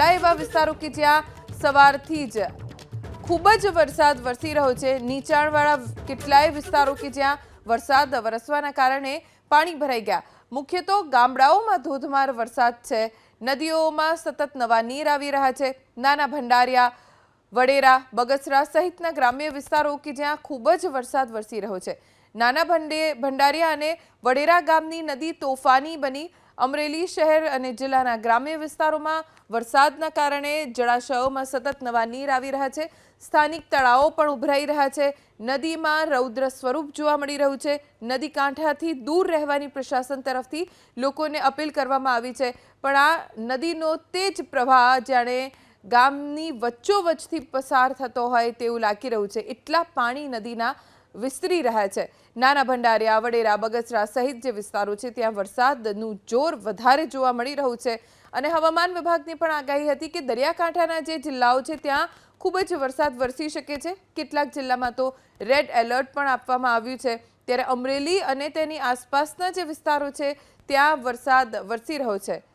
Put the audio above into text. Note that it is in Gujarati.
કેટલાય એવા વિસ્તારો કે જ્યાં સવારથી જ ખૂબ જ વરસાદ વરસી રહ્યો છે. નીચાણવાળા કેટલાય વિસ્તારો કે જ્યાં વરસાદ વરસવાના કારણે પાણી ભરાઈ ગયા. મુખ્ય તો ગામડાઓમાં ધોધમાર વરસાદ છે. નદીઓમાં સતત નવા નીર આવી રહ્યા છે. નાના ભંડારિયા વડેરા, બગસરા સહિતના ગ્રામ્ય વિસ્તારો કે જ્યાં ખૂબ જ વરસાદ વરસી રહ્યો છે. નાના ભંડે, ભંડારિયા અને વડેરા ગામની નદી તોફાની બની. અમરેલી શહેર અને જિલ્લાના ગ્રામ્ય વિસ્તારોમાં વરસાદના કારણે જળાશયોમાં સતત નવા નીર આવી રહ્યા છે. સ્થાનિક તળાવો પણ ઉભરાઈ રહ્યા છે. નદીમાં રૌદ્ર સ્વરૂપ જોવા મળી રહ્યું છે. નદી કાંઠાથી દૂર રહેવાની પ્રશાસન તરફથી લોકોને અપીલ કરવામાં આવી છે. પણ આ નદીનો તેજ પ્રવાહ જાણે ગામની વચ્ચોવચ્ચથી પસાર થતો હોય તેવું લાગી રહ્યું છે. એટલા પાણી નદીના વિસ્તરી રહ્યા છે. નાના ભંડારિયા વડેરા, બગસરા સહિત જે વિસ્તારો છે, ત્યાં વરસાદનું જોર વધારે જોવા મળી રહ્યું છે. અને હવામાન વિભાગની પણ આગાહી હતી કે દરિયાકાંઠાના જે જિલ્લાઓ છે, ત્યાં ખૂબ જ વરસાદ વરસી શકે છે. કેટલાક જિલ્લામાં તો રેડ એલર્ટ પણ આપવામાં આવ્યું છે. ત્યારે અમરેલી અને તેની આસપાસના જે વિસ્તારો છે, ત્યાં વરસાદ વરસી રહ્યો છે.